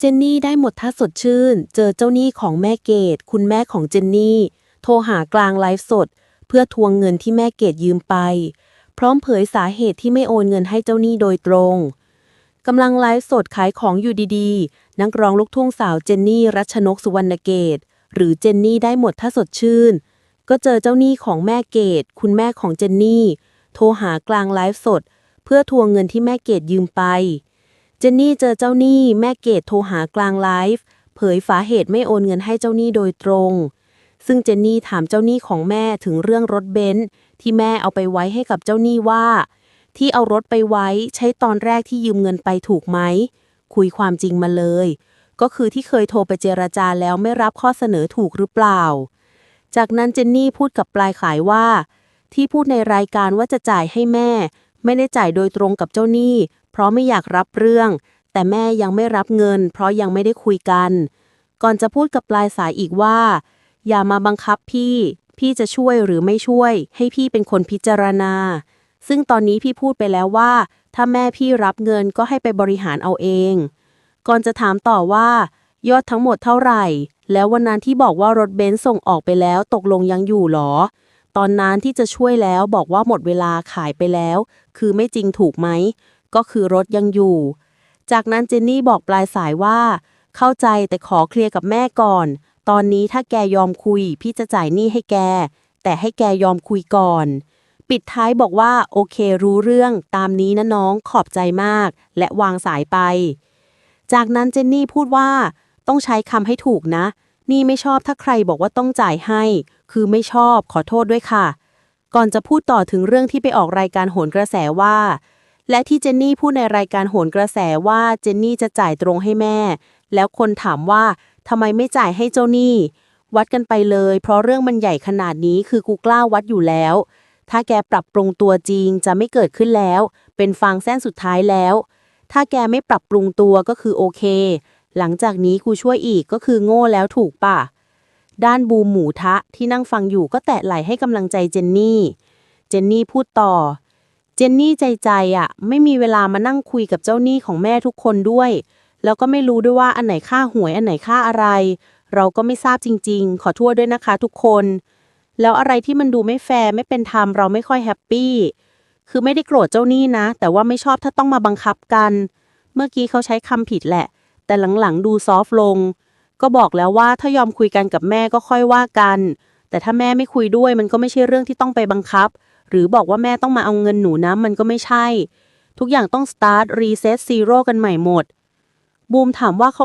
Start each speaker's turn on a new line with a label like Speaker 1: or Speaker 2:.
Speaker 1: เจนนี่ได้หมดท่าสดชื่น เจอเจ้าหนี้ของแม่เกดคุณแม่ของเจนนี่ โทรหากลางไลฟ์สด เพื่อทวงเงินที่แม่เกดยืมไป พร้อมเผยสาเหตุที่ไม่โอนเงินให้เจ้าหนี้โดยตรงกำลังไลฟ์สดขายของอยู่ดีๆ นักร้องลูกทุ่งสาวเจนนี่รัชนกสุวรรณเกต หรือเจนนี่ได้หมดท่าสดชื่น ก็เจอเจ้าหนี้ของแม่เกดคุณแม่ของเจนนี่ โทรหากลางไลฟ์สด เพื่อทวงเงินที่แม่เกดยืมไป เจนนี่เจอเจ้าหนี้แม่เกดโทรหากลางไลฟ์เผยสาเหตุไม่โอนเงินให้เจ้าหนี้โดยตรง ซึ่งเจนนี่ถามเจ้าหนี้ของแม่ถึงเรื่องรถเบนซ์ที่แม่เอาไปไว้ให้กับเจ้าหนี้ว่า ที่เอารถไปไว้ใช้ตอนแรกที่ยืมเงินไปถูกไหม คุยความจริงมาเลย ก็คือที่เคยโทรไปเจรจาแล้วไม่รับข้อเสนอถูกหรือเปล่า จากนั้นเจนนี่พูดกับปลายขายว่า ที่พูดในรายการว่าจะจ่ายให้แม่ ไม่ได้จ่ายโดยตรงกับเจ้าหนี้ ราะไม่อยากรับเรื่อง แต่แม่ยังไม่รับเงิน เพราะยังไม่ได้คุยกัน ก่อนจะพูดกับปลายสายอีกว่า อย่ามาบังคับพี่ พี่จะช่วยหรือไม่ช่วย ให้พี่เป็นคนพิจารณา ซึ่งตอนนี้พี่พูดไปแล้วว่า ถ้าแม่พี่รับเงินก็ให้ไปบริหารเอาเอง ก่อนจะถามต่อว่า ยอดทั้งหมดเท่าไหร่ แล้ววันนั้นที่บอกว่ารถเบนซ์ส่งออกไปแล้วตกลงยังอยู่หรอตอนนั้นที่จะช่วยแล้วบอกว่าหมดเวลาขายไปแล้ว คือไม่จริงถูกไหม ก็คือรถยังอยู่ จากนั้นเจนนี่บอกปลายสายว่า เข้าใจแต่ขอเคลียร์กับแม่ก่อน ตอนนี้ถ้าแกยอมคุย พี่จะจ่ายหนี้ให้แก แต่ให้แกยอมคุยก่อน ปิดท้ายบอกว่าโอเครู้เรื่องตามนี้นะน้องขอบใจมาก และวางสายไป จากนั้นเจนนี่พูดว่า ต้องใช้คำให้ถูกนะ นี่ไม่ชอบถ้าใครบอกว่าต้องจ่ายให้ คือไม่ชอบขอโทษด้วยค่ะ ก่อนจะพูดต่อถึงเรื่องที่ไปออกรายการโหนกระแสว่า และที่เจนนี่พูดในรายการโหนกระแสว่าเจนนี่จะจ่ายตรงให้แม่ แล้วคนถามว่าทำไมไม่จ่ายให้เจ้าหนี้ วัดกันไปเลย เพราะเรื่องมันใหญ่ขนาดนี้คือกูกล้าวัดอยู่แล้ว ถ้าแกปรับปรุงตัวจริงจะไม่เกิดขึ้นแล้ว เป็นฟางเส้นสุดท้ายแล้ว ถ้าแกไม่ปรับปรุงตัวก็คือโอเค หลังจากนี้กูช่วยอีกก็คือโง่แล้วถูกป่ะด้านบูมหมูทะที่นั่งฟังอยู่ก็แตะไหลให้กำลังใจเจนนี่ เจนนี่พูดต่อ เจนนี่ใจใจอะ ไม่มีเวลามานั่งคุยกับเจ้าหนี้ของแม่ทุกคนด้วย แล้วก็ไม่รู้ด้วยว่าอันไหนค่าหวยอันไหนค่าอะไร เราก็ไม่ทราบจริง ๆ ขอโทษด้วยนะคะทุกคน แล้วอะไรที่มันดูไม่แฟร์ไม่เป็นธรรมเราไม่ค่อยแฮปปี้คือไม่ได้โกรธเจ้าหนี้นะ แต่ว่าไม่ชอบถ้าต้องมาบังคับกัน เมื่อกี้เขาใช้คำผิดแหละ แต่หลังๆดูซอฟต์ลง ก็บอกแล้วว่าถ้ายอมคุยกันกับแม่ก็ค่อยว่ากัน แต่ถ้าแม่ไม่คุยด้วยมันก็ไม่ใช่เรื่องที่ต้องไปบังคับ หรือบอกว่าแม่ต้องมาเอาเงินหนูนะมันก็ไม่ใช่ ทุกอย่างต้อง start reset zero กันใหม่หมด บูมถามว่าเขา